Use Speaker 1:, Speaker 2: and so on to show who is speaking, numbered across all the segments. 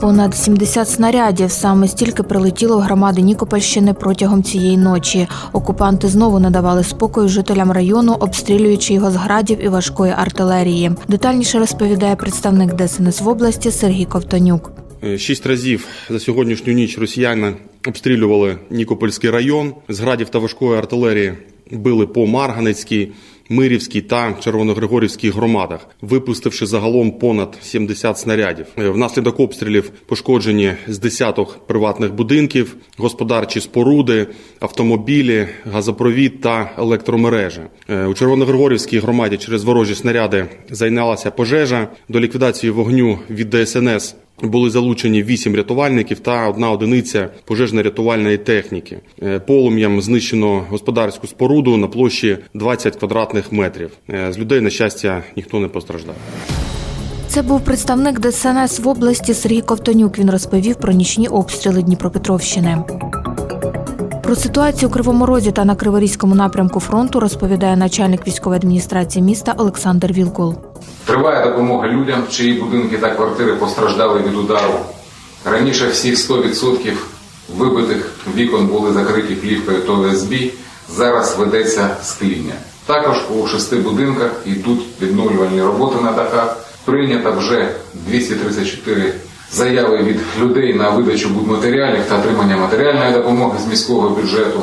Speaker 1: Понад 70 снарядів саме стільки прилетіло в громади Нікопольщини протягом цієї ночі. Окупанти знову надавали спокою жителям району, обстрілюючи його з градів і важкої артилерії. Детальніше розповідає представник ДСНС в області Сергій Ковтонюк.
Speaker 2: Е, Шість разів за сьогоднішню ніч росіяни обстрілювали Нікопольський район. З градів та важкої артилерії били по Марганецькій, Мирівській та Червоногригорівській громадах, випустивши загалом понад 70 снарядів. Е, Внаслідок обстрілів пошкоджені з десяток приватних будинків, господарчі споруди, автомобілі, газопровід та електромережі. Е, У Червоногригорівській громаді через ворожі снаряди зайнялася пожежа. До ліквідації вогню від ДСНС були залучені вісім рятувальників та одна одиниця пожежно-рятувальної техніки. Е, Полум'ям знищено господарську споруду на площі 20 квадратних метрів. Е, З людей, на щастя, ніхто не постраждав.
Speaker 1: Це був представник ДСНС в області Сергій Ковтонюк. Він розповів про нічні обстріли Дніпропетровщини. Про ситуацію у Кривому Розі та на Криворізькому напрямку фронту розповідає начальник військової адміністрації міста Олександр Вілкул.
Speaker 3: Триває допомога людям, чиї будинки та квартири постраждали від удару. Раніше всіх 100% вибитих вікон були закриті плівкою та ОСБ, зараз ведеться скління. Також у шести будинках йдуть відновлювальні роботи на дахах. Прийнято вже 234 заяви від людей на видачу будматеріалів та отримання матеріальної допомоги з міського бюджету.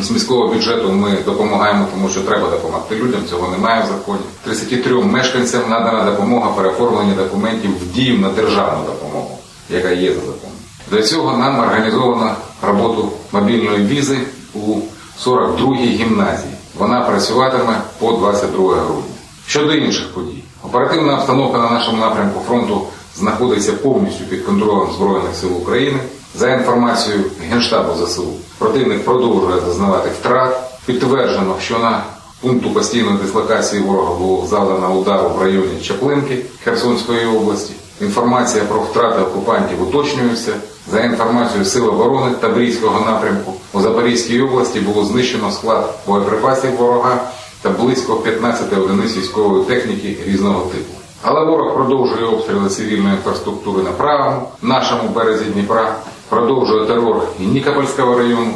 Speaker 3: З міського бюджету ми допомагаємо, тому що треба допомогти людям. Цього немає в законі. 33 мешканцям надана допомога переоформлення документів в дію на державну допомогу, яка є за законом. Для цього нам організовано роботу мобільної візи у 42-й гімназії. Вона працюватиме по 22 грудня. Щодо інших подій, оперативна обстановка на нашому напрямку фронту знаходиться повністю під контролем Збройних сил України. За інформацією Генштабу ЗСУ, противник продовжує зазнавати втрат. Підтверджено, що на пункту постійної дислокації ворога було завдано удару в районі Чаплинки Херсонської області. Інформація про втрати окупантів уточнюється. За інформацією Сил оборони Таврійського напрямку у Запорізькій області було знищено склад боєприпасів ворога та близько 15 одиниць військової техніки різного типу. Але ворог продовжує обстріли цивільної інфраструктури на правому, нашому березі Дніпра, продовжує терор і Нікопольського району.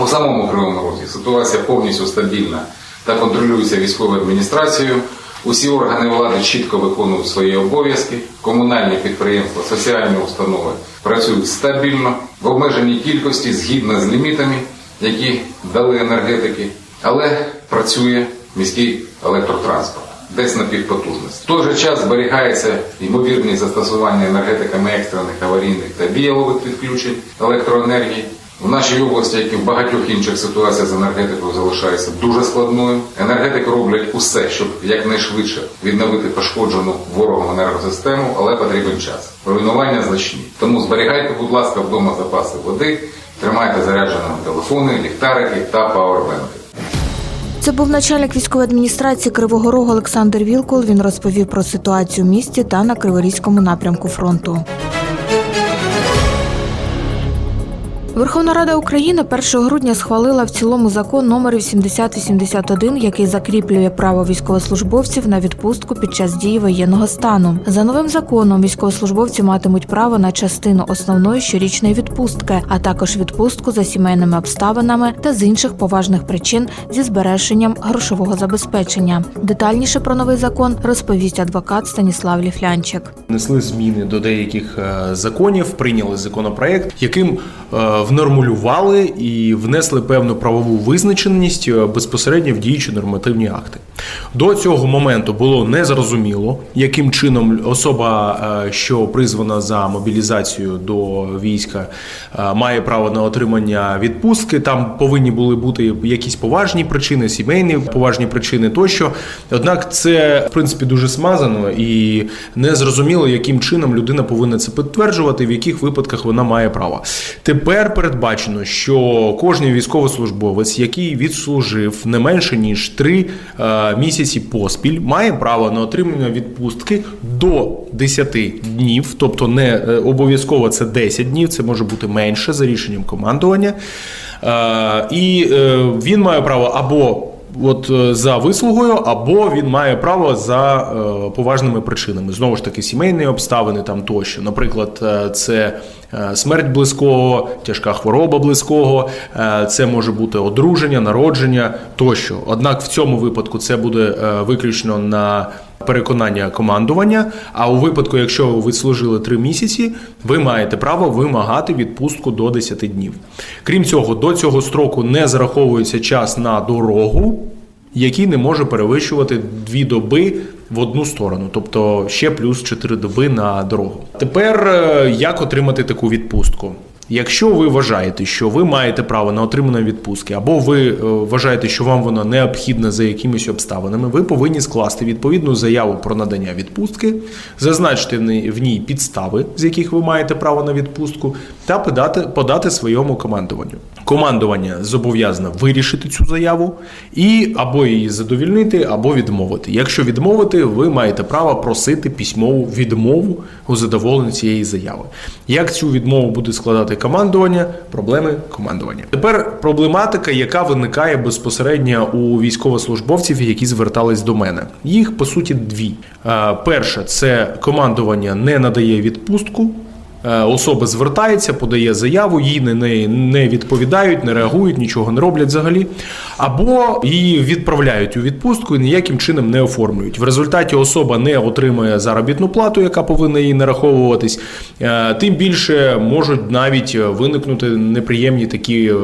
Speaker 3: У самому Кривому Розі ситуація повністю стабільна та контролюється військовою адміністрацією. Усі органи влади чітко виконують свої обов'язки. Комунальні підприємства, соціальні установи працюють стабільно в обмеженій кількості згідно з лімітами, які дали енергетики, але працює міський електротранспорт десь на півпотужності. В той же час зберігається ймовірність застосування енергетиками екстрених аварійних та біялових відключень електроенергії. В нашій області, як і в багатьох інших ситуація з енергетикою залишається дуже складною. Енергетики роблять усе, щоб якнайшвидше відновити пошкоджену ворогом енергосистему, але потрібен час. Руйнування значні. Тому зберігайте, будь ласка, вдома запаси води, тримайте зарядженими телефони, ліхтарики та пауербенки.
Speaker 1: Це був начальник військової адміністрації Кривого Рогу Олександр Вілкол. Він розповів про ситуацію в місті та на Криворізькому напрямку фронту. Верховна Рада України 1 грудня схвалила в цілому закон номер 8081, який закріплює право військовослужбовців на відпустку під час дії воєнного стану. За новим законом військовослужбовці матимуть право на частину основної щорічної відпустки, а також відпустку за сімейними обставинами та з інших поважних причин зі збереженням грошового забезпечення. Детальніше про новий закон розповість адвокат Станіслав Ліфлянчик.
Speaker 4: Внесли зміни до деяких е, законів, прийняли законопроект, яким е, внормулювали і внесли певну правову визначеність е, безпосередньо в діючі нормативні акти. До цього моменту було незрозуміло, яким чином особа, е, що призвана за мобілізацію до війська, е, має право на отримання відпустки. Там повинні були бути якісь поважні причини, сімейні поважні причини тощо. Однак це в принципі дуже смазано і не зрозуміло, яким чином людина повинна це підтверджувати, в яких випадках вона має право. Тепер передбачено, що кожен військовослужбовець, який відслужив не менше ніж три е, місяці поспіль, має право на отримання відпустки до 10 днів, тобто не е, обов'язково це 10 днів, це може бути менше за рішенням командування. Е, І він має право або От е, за вислугою, або він має право за е, поважними причинами. Знову ж таки, сімейні обставини там тощо. Наприклад, е, це смерть близького, тяжка хвороба близького, це може бути одруження, народження тощо. Однак в цьому випадку це буде виключно на переконання командування. А у випадку, якщо ви відслужили 3 місяці, ви маєте право вимагати відпустку до 10 днів. Крім цього, до цього строку не зараховується час на дорогу, який не може перевищувати 2 доби в одну сторону, тобто ще плюс 4 доби на дорогу. Тепер е, як отримати таку відпустку? Якщо ви вважаєте, що ви маєте право на отримання відпустки, або ви е, вважаєте, що вам воно необхідне за якимись обставинами, ви повинні скласти відповідну заяву про надання відпустки, зазначити в ній підстави, з яких ви маєте право на відпустку, та подати, подати своєму командуванню. Командування зобов'язане вирішити цю заяву і або її задовільнити, або відмовити. Якщо відмовити, ви маєте право просити письмову відмову у задоволенні цієї заяви. Як цю відмову буде складати командування? Проблеми командування. Тепер проблематика, яка виникає безпосередньо у військовослужбовців, які звертались до мене. Їх по суті дві. Е, Перше, це командування не надає відпустку. Е, Особа звертається, подає заяву, їй на неї не відповідають, не реагують, нічого не роблять взагалі. Або її відправляють у відпустку і ніяким чином не оформлюють. В результаті особа не отримує заробітну плату, яка повинна їй нараховуватись. Е, Тим більше можуть навіть виникнути неприємні такі е,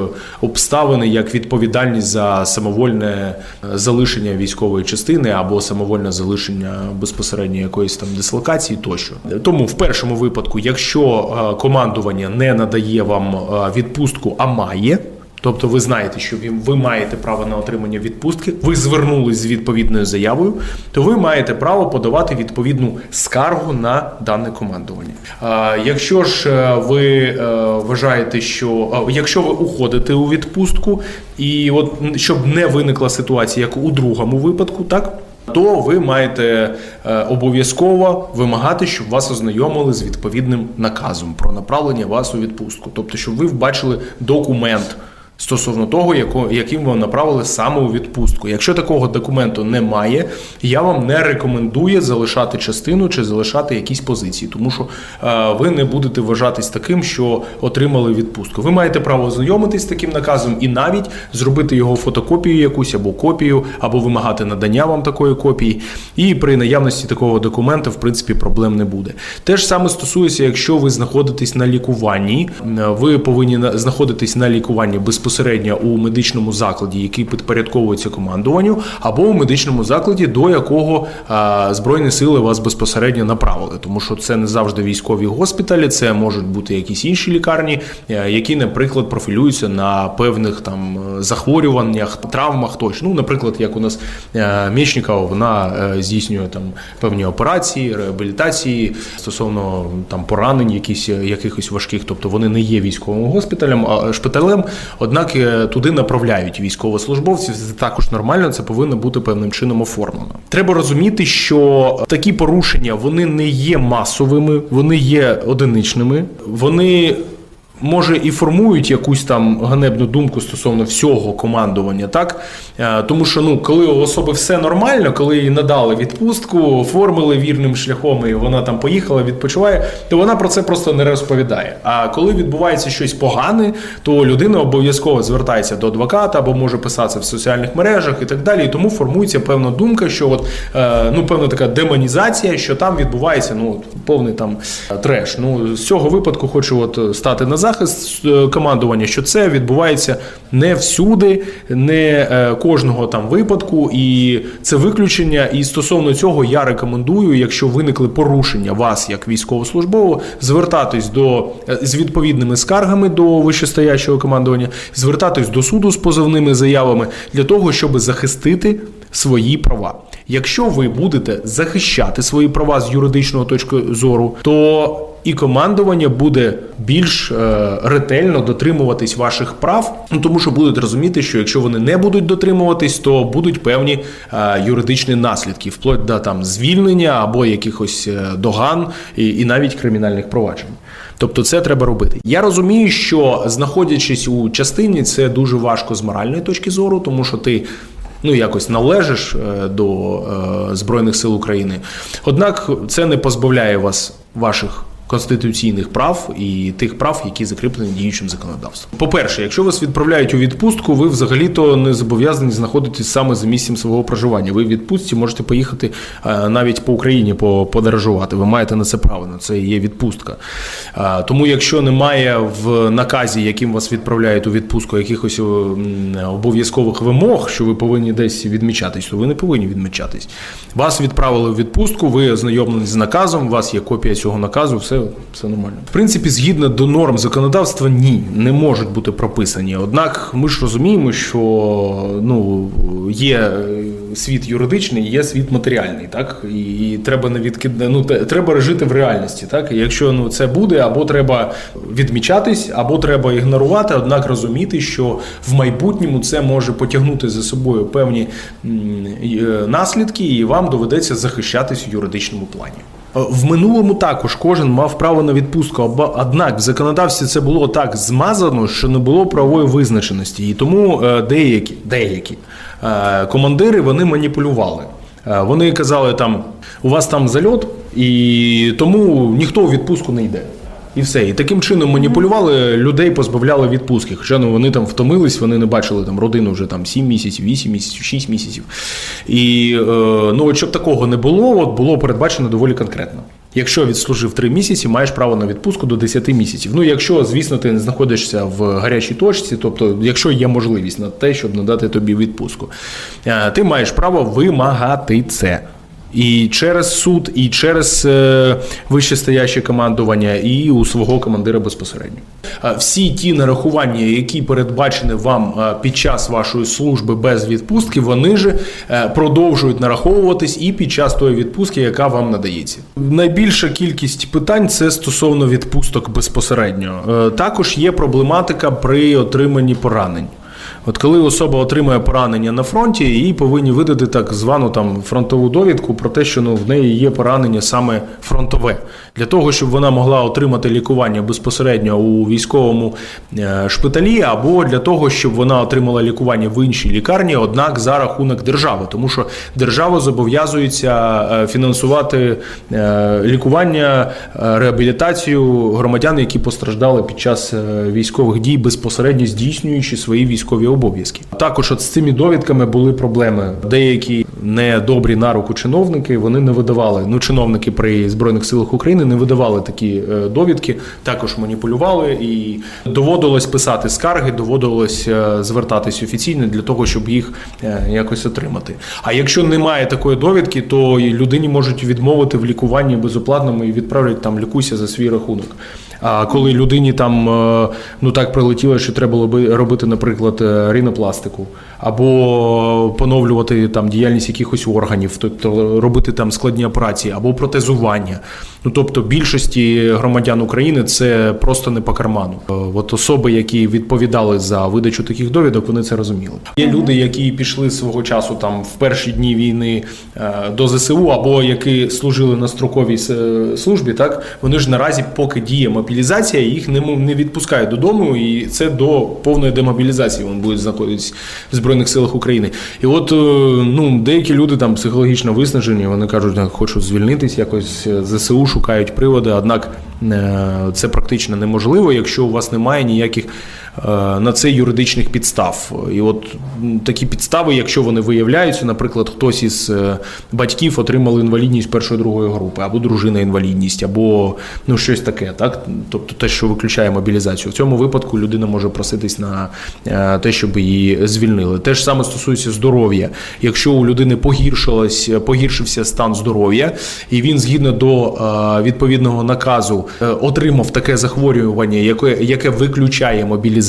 Speaker 4: обставини, як відповідальність за самовольне залишення військової частини або самовольне залишення безпосередньо якоїсь там дислокації тощо. Тому в першому випадку, якщо е, командування не надає вам е, відпустку, а має. Тобто ви знаєте, що ви- маєте право на отримання відпустки, ви звернулись з відповідною заявою, то ви маєте право подавати відповідну скаргу на дане командування. А, Якщо ж е, ви е, вважаєте, що якщо ви уходите у відпустку, і от щоб не виникла ситуація, як у другому випадку, так то ви маєте е, обов'язково вимагати, щоб вас ознайомили з відповідним наказом про направлення вас у відпустку. Тобто, щоб ви бачили документ. Стосовно того, яким вам направили саме у відпустку. Якщо такого документу немає, я вам не рекомендую залишати частину чи залишати якісь позиції, тому що е, ви не будете вважатись таким, що отримали відпустку. Ви маєте право ознайомитись з таким наказом і навіть зробити його фотокопію якусь або копію, або вимагати надання вам такої копії. І при наявності такого документа, в принципі, проблем не буде. Те ж саме стосується, якщо ви знаходитесь на лікуванні, е, ви повинні знаходитись на лікуванні безпосередньо у медичному закладі, який підпорядковується командуванню, або у медичному закладі, до якого е, збройні сили вас безпосередньо направили, тому що це не завжди військові госпіталі, це можуть бути якісь інші лікарні, е, які, наприклад, профілюються на певних там е, захворюваннях, травмах тощо. Ну, наприклад, як у нас Мєчнікова, вона здійснює там певні операції, реабілітації стосовно там поранень, якісь якихось важких, тобто вони не є військовим госпіталем, а шпиталем. Однак е, туди направляють військовослужбовців. Це також нормально, це повинно бути певним чином оформлено. Треба розуміти, що такі порушення вони не є масовими, вони є одиничними. Вони може і формують якусь там ганебну думку стосовно всього командування, так Е, тому що ну, коли у особи все нормально, коли їй надали відпустку, оформили вірним шляхом, і вона там поїхала, відпочиває, то вона про це просто не розповідає. А коли відбувається щось погане, то людина обов'язково звертається до адвоката або може писатися в соціальних мережах і так далі. І тому формується певна думка, що от е, ну певна така демонізація, що там відбувається ну повний там е, треш. Ну з цього випадку хочу от стати на захист е, командування, що це відбувається не всюди, не е, кожного там випадку, і це виключення. І стосовно цього я рекомендую, якщо виникли порушення вас як військовослужбового, звертатись до е, з відповідними скаргами до вищестоячого командування, звертатись до суду з позовними заявами для того, щоб захистити свої права. Якщо ви будете захищати свої права з юридичного точки зору, то і командування буде більш е, ретельно дотримуватись ваших прав, ну тому що будуть розуміти, що якщо вони не будуть дотримуватись, то будуть певні е, юридичні наслідки, вплоть до там звільнення або якихось е, доган і, і навіть кримінальних проваджень. Тобто це треба робити. Я розумію, що знаходячись у частині, це дуже важко з моральної точки зору, тому що ти ну якось належиш до Збройних сил України. Однак це не позбавляє вас ваших. Конституційних прав і тих прав, які закріплені діючим законодавством. По-перше, якщо вас відправляють у відпустку, ви взагалі-то не зобов'язані знаходитись саме за місцем свого проживання. Ви в відпустці можете поїхати е, навіть по Україні по- подорожувати. Ви маєте на це право. На це є відпустка. Е, Тому, якщо немає в наказі, яким вас відправляють у відпустку, якихось обов'язкових вимог, що ви повинні десь відмічатись, то ви не повинні відмічатись. Вас відправили в відпустку, ви ознайомлені з наказом, у вас є копія цього наказу, все, все нормально. В принципі, згідно до норм законодавства, ні, не можуть бути прописані. Однак ми ж розуміємо, що ну, є світ юридичний, є світ матеріальний, так? І, треба не відкидати, ну, треба жити в реальності. Так? І якщо ну, це буде, або треба відмічатись, або треба ігнорувати, однак розуміти, що в майбутньому це може потягнути за собою певні е, наслідки, і вам доведеться захищатись у юридичному плані. Е, В минулому також кожен мав право на відпустку, однак в законодавстві це було так змазано, що не було правової визначеності. І тому е, деякі, деякі е, командири вони маніпулювали. Вони казали там: у вас там зальот, і тому ніхто у відпустку не йде. І все. І таким чином маніпулювали, людей позбавляли відпустки. Хоча ну, вони там втомились, вони не бачили там родину вже там 7 місяців, 8 місяців, 6 місяців. І е, ну, от щоб такого не було, от було передбачено доволі конкретно. Якщо відслужив 3 місяці, маєш право на відпустку до 10 місяців. Ну, якщо, звісно, ти не знаходишся в гарячій точці, тобто, якщо є можливість на те, щоб надати тобі відпустку, е, ти маєш право вимагати це. І через суд, і через е, вищестояще командування, і у свого командира безпосередньо. Е, Всі ті нарахування, які передбачені вам е, під час вашої служби без відпустки, вони ж продовжують нараховуватись і під час тої відпустки, яка вам надається. Найбільша кількість питань це стосовно відпусток безпосередньо. Також є проблематика при отриманні поранень. От коли особа отримує поранення на фронті, їй повинні видати так звану там фронтову довідку про те, що ну в неї є поранення саме фронтове, для того, щоб вона могла отримати лікування безпосередньо у військовому е, шпиталі, або для того, щоб вона отримала лікування в іншій лікарні, однак за рахунок держави, тому що держава зобов'язується е, фінансувати е, лікування, реабілітацію громадян, які постраждали під час військових дій, безпосередньо здійснюючи свої військові обов'язки. Також от з цими довідками були проблеми. Деякі недобрі на руку чиновники вони не видавали. Ну, чиновники при збройних силах України не видавали такі е, довідки, також маніпулювали і доводилось писати скарги, доводилось е, звертатись офіційно для того, щоб їх е, якось отримати. А якщо немає такої довідки, то людині можуть відмовити в лікуванні безоплатному і відправлять там лікуйся за свій рахунок. А коли людині там е, ну так прилетіло, що треба було би робити, наприклад, е, ринопластику, або поновлювати там діяльність якихось органів, тобто робити там складні операції, або протезування. Ну тобто більшості громадян України це просто не по карману. Е, От особи, які відповідали за видачу таких довідок, вони це розуміли. Є люди, які пішли свого часу там в перші дні війни до ЗСУ, або які служили на строковій службі, так вони ж наразі, поки діє мобілізація, їх не, не відпускають додому, і це до повної демобілізації вони будуть знаходитись в Збройних силах України. І от е, ну, деякі люди там психологічно виснажені, вони кажуть, «Я хочу звільнитись, якось е, ЗСУ шукають приводи, однак е, це практично неможливо, якщо у вас немає ніяких на це юридичних підстав. І от такі підстави, якщо вони виявляються, наприклад, хтось із е, батьків отримали інвалідність першої другої групи, або дружина інвалідність, або ну щось таке, так тобто те, що виключає мобілізацію. В цьому випадку людина може проситись на е, те, щоб її звільнили. Те ж саме стосується здоров'я. Якщо у людини погіршилось, погіршився стан здоров'я, і він згідно до е, відповідного наказу е, отримав таке захворювання, яке, яке виключає мобілізацію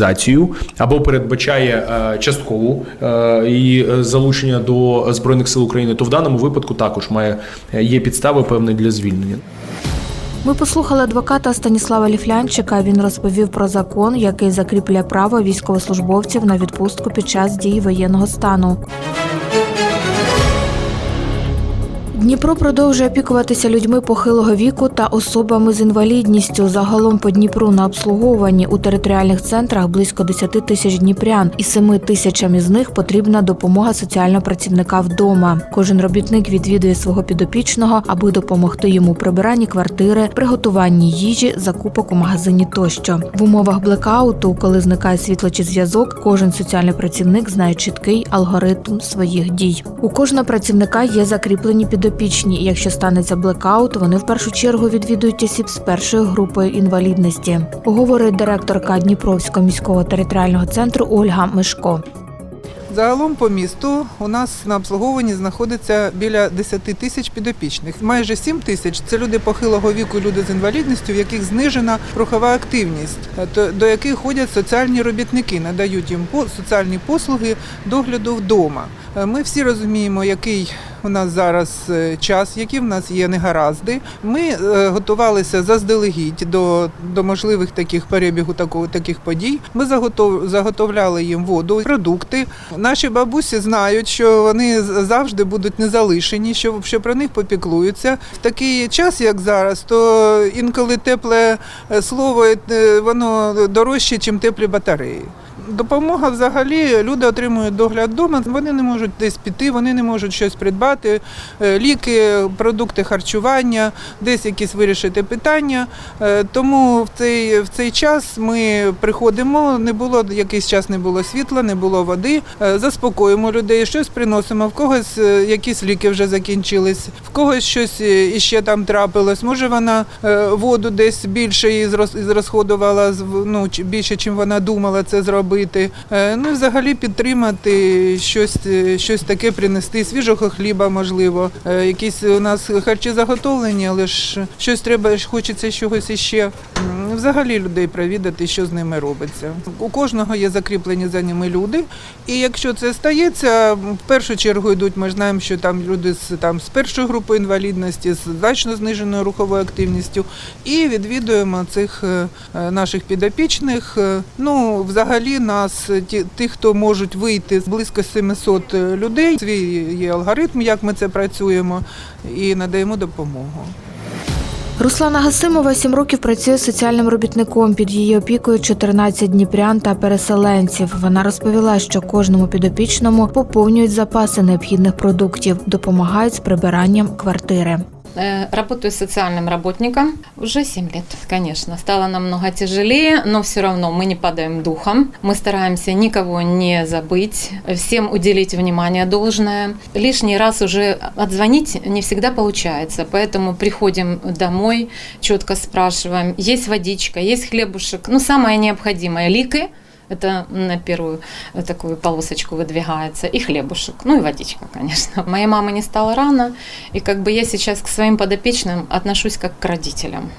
Speaker 4: або передбачає е, часткову е, і е, залучення до збройних сил України, то в даному випадку також має є підстави певні для звільнення.
Speaker 1: Ми послухали адвоката Станіслава Ліфлянчика. Він розповів про закон, який закріплює право військовослужбовців на відпустку під час дії воєнного стану. Дніпро продовжує опікуватися людьми похилого віку та особами з інвалідністю. Загалом по Дніпру на обслуговуванні у територіальних центрах близько 10 тисяч дніпрян, і 7 тисячам із них потрібна допомога соціального працівника вдома. Кожен робітник відвідує свого підопічного, аби допомогти йому у прибиранні квартири, приготуванні їжі, закупок у магазині тощо. В умовах блекауту, коли зникає світло чи зв'язок, кожен соціальний працівник знає чіткий алгоритм своїх дій. У кожного працівника є закріплені підопічні. І Якщо станеться блекаут, вони в першу чергу відвідують осіб з першою групою інвалідності. Говорить директорка Дніпровського міського територіального центру Ольга Мишко.
Speaker 5: Загалом по місту у нас на обслуговуванні знаходиться біля 10 тисяч підопічних. Майже 7 тисяч це люди похилого віку, люди з інвалідністю, в яких знижена рухова активність, до яких ходять соціальні робітники, надають їм соціальні послуги догляду вдома. Е, Ми всі розуміємо, який у нас зараз е, час, які в нас є негаразди. Ми е, готувалися заздалегідь до, до можливих таких перебігу такого таких подій. Ми заготов, заготовляли їм воду, продукти. Наші бабусі знають, що вони завжди будуть не залишені, що, що про них попіклуються. В такий час, як зараз, то інколи тепле е, слово воно дорожче, ніж теплі батареї. Допомога взагалі люди отримують догляд вдома. Вони не можуть десь піти, вони не можуть щось придбати, е, ліки, продукти харчування, десь якісь вирішити питання. Е, Тому в цей, в цей час ми приходимо. Не було якийсь час, не було світла, не було води. е, Заспокоїмо людей, щось приносимо. В когось якісь ліки вже закінчились, в когось щось іще там трапилось. Може, вона воду десь більше зрос- і ну, більше, чим вона думала це зробити. Е, Ну взагалі підтримати щось, е, щось таке принести, свіжого хліба, можливо. Е, Якісь у нас харчі заготовлені, але ж щось треба, хочеться чогось іще. М, Взагалі людей провідати, що з ними робиться. У кожного є закріплені за ними люди. І якщо це стається, в першу чергу йдуть, ми знаємо, що там люди з там з першої групи інвалідності, з значно зниженою руховою активністю, і відвідуємо цих е, е, наших підопічних. Е, Ну, взагалі, нас е, ті, тих, хто можуть вийти близько 700 людей. Свій є алгоритм, як ми це працюємо, і надаємо допомогу.
Speaker 1: Руслана Гасимова сім років працює соціальним робітником. Під її опікою 14 дніпрян та переселенців. Вона розповіла, що кожному підопічному поповнюють запаси необхідних продуктів, допомагають з прибиранням квартири.
Speaker 6: Э, Работаю социальным работником уже 7 лет, конечно. Стало намного тяжелее, но все равно мы не падаем духом. Мы стараемся никого не забыть, всем уделить внимание должное. Лишний раз уже отзвонить не всегда получается, поэтому приходим домой, четко спрашиваем, есть водичка, есть хлебушек, ну самое необходимое, лики – это на первую э, такую полосочку выдвигается. И хлебушек, ну и водичка, конечно. Моей мамы не стало рано, и как бы я сейчас к своим подопечным отношусь как к родителям.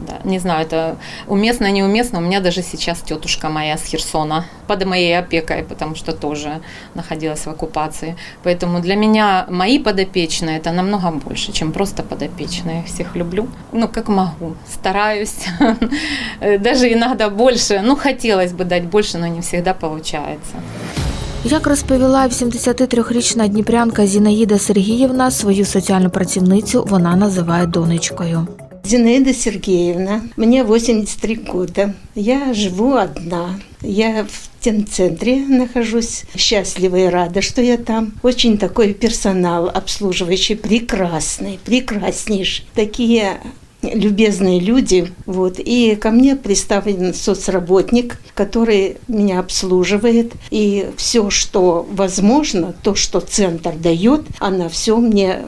Speaker 6: Да, не знаю, это уместно, неуместно. У меня даже сейчас тетушка моя с Херсона под моей опекой, потому что тоже находилась в оккупации. Поэтому для меня мои подопечные это намного больше, чем просто подопечные. Я всех люблю. Ну, как могу. Стараюсь. Даже иногда больше. Ну, хотелось бы дать больше, но не всегда получается.
Speaker 1: Як розповіла 83-річна дніпрянка Зінаїда Сергіївна, свою соціальну працівницю вона називає донечкою.
Speaker 7: Зинаида Сергеевна, мне 83 года. Я живу одна. Я в тем-центре нахожусь. Счастлива и рада, что я там. Очень такой персонал обслуживающий, прекрасный, прекраснейший. Такие любезные люди. Вот. И ко мне представлен соцработник, который меня обслуживает. И все, что возможно, то, что центр дает, она все мне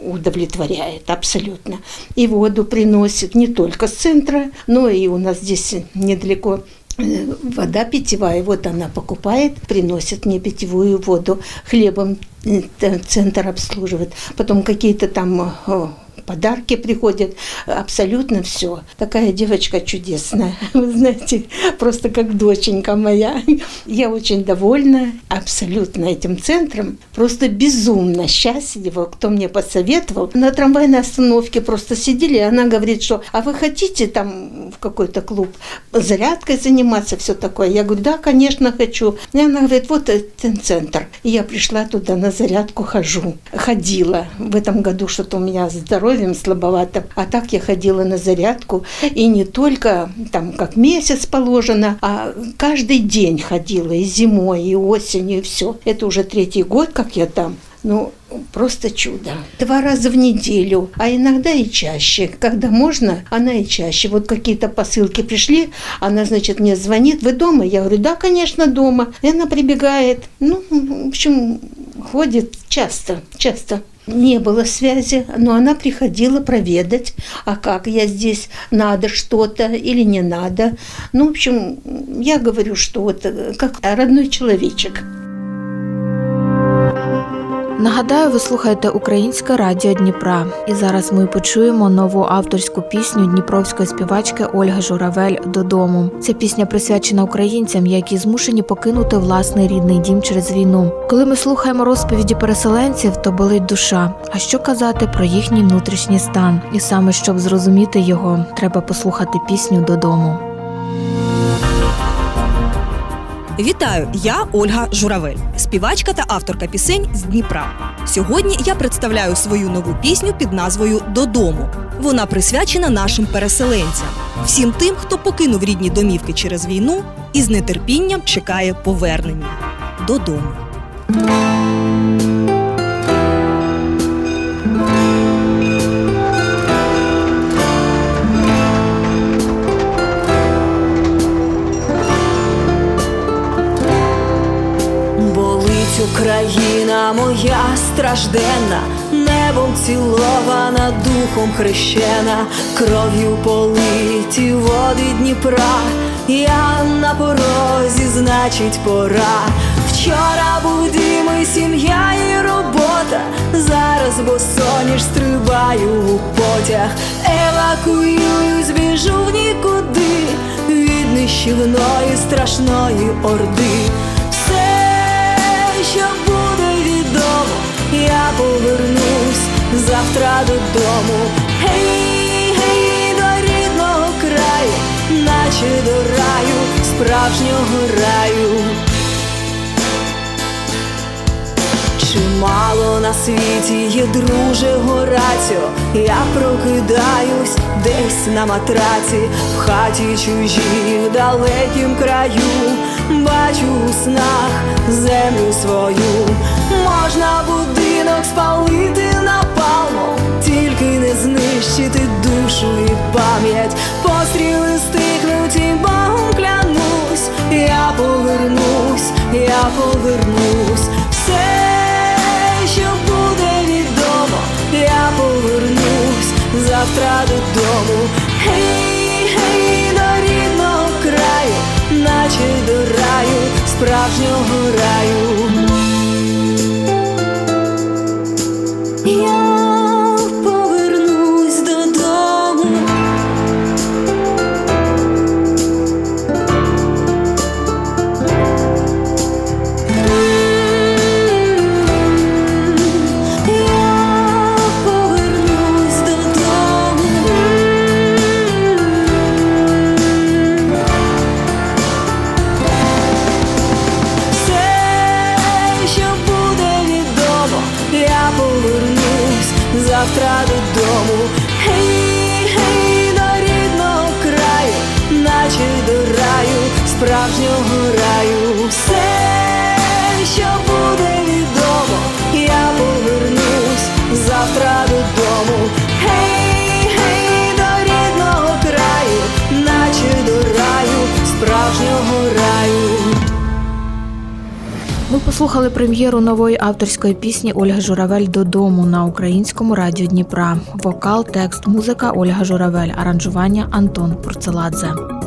Speaker 7: удовлетворяет абсолютно. И воду приносит не только с центра, но и у нас здесь недалеко э, вода питьевая, вот она покупает, приносит мне питьевую воду, хлебом э, т- центр обслуживает, потом какие-то там э, подарки приходят, абсолютно все. Такая девочка чудесная, вы знаете, просто как доченька моя. Я очень довольна абсолютно этим центром, просто безумно счастлива, кто мне посоветовал. На трамвайной остановке просто сидели, и она говорит, что, а вы хотите там в какой-то клуб зарядкой заниматься, все такое? Я говорю, да, конечно, хочу. И она говорит, вот этот центр. И я пришла туда на зарядку, хожу. Ходила. В этом году что-то у меня с здоровьем слабовато. А так я ходила на зарядку. И не только там как месяц положено, а каждый день ходила. И зимой, и осенью, и все. Это уже третий год, как я там. Ну, просто чудо. Два раза в неделю, а иногда и чаще. Когда можно, она и чаще. Вот какие-то посылки пришли, она, значит, мне звонит, вы дома? Я говорю, да, конечно, дома. И она прибегает. Ну, в общем, ходит часто, часто. Не было связи, но она приходила проведать, а как я здесь, надо что-то или не надо. Ну, в общем, я говорю, что вот э, как родной человечек.
Speaker 1: Нагадаю, ви слухаєте Українське радіо Дніпра. І зараз ми почуємо нову авторську пісню дніпровської співачки Ольги Журавель Додому. Ця пісня присвячена українцям, які змушені покинути власний рідний дім через війну. Коли ми слухаємо розповіді переселенців, то болить душа. А що казати про їхній внутрішній стан? І саме щоб зрозуміти його, треба послухати пісню додому.
Speaker 8: Вітаю, я Ольга Журавель, співачка та авторка пісень з Дніпра. Сьогодні я представляю свою нову пісню під назвою Додому. Вона присвячена нашим переселенцям, всім тим, хто покинув рідні домівки через війну і з нетерпінням чекає повернення додому.
Speaker 9: Моя стражденна, небом цілована, духом хрещена, кров'ю политі води Дніпра. Я на порозі, значить, пора. Вчора будіми сім'я і робота. Зараз босоніж стрибаю у потяг, евакуююсь, біжу в нікуди від нищівної страшної орди. Повернусь завтра додому. Гей, гей, до рідного краю, наче до раю, справжнього раю. Чимало на світі є, друже Гораціо Я прокидаюсь десь на матраці, в хаті чужій, в далекім краю, бачу у снах землю свою, можна будинок спалити напалмом, тільки не знищити душу і пам'ять, постріли стихнуть і Богом клянусь, я повернусь, я повернусь, все, що буде відомо, я повернусь завтра додому. Гей, гей, до рідного краю, наче до раю, справжнього раю. Справжнього раю. Все, що буде відомо, я повернусь завтра додому. Гей, гей, до рідного краю, наче до раю, справжнього раю.
Speaker 1: Ми послухали прем'єру нової авторської пісні Ольги Журавель додому на українському радіо Дніпра. Вокал, текст, музика Ольга Журавель, аранжування Антон Пурцеладзе.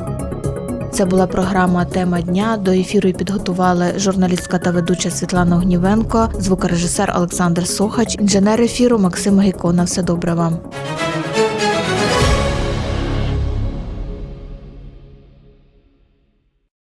Speaker 1: Це була програма Тема дня. До ефіру підготували журналістка та ведуча Світлана Огнівенко, звукорежисер Олександр Сохач, інженер ефіру Максим Гейко. На все добре вам.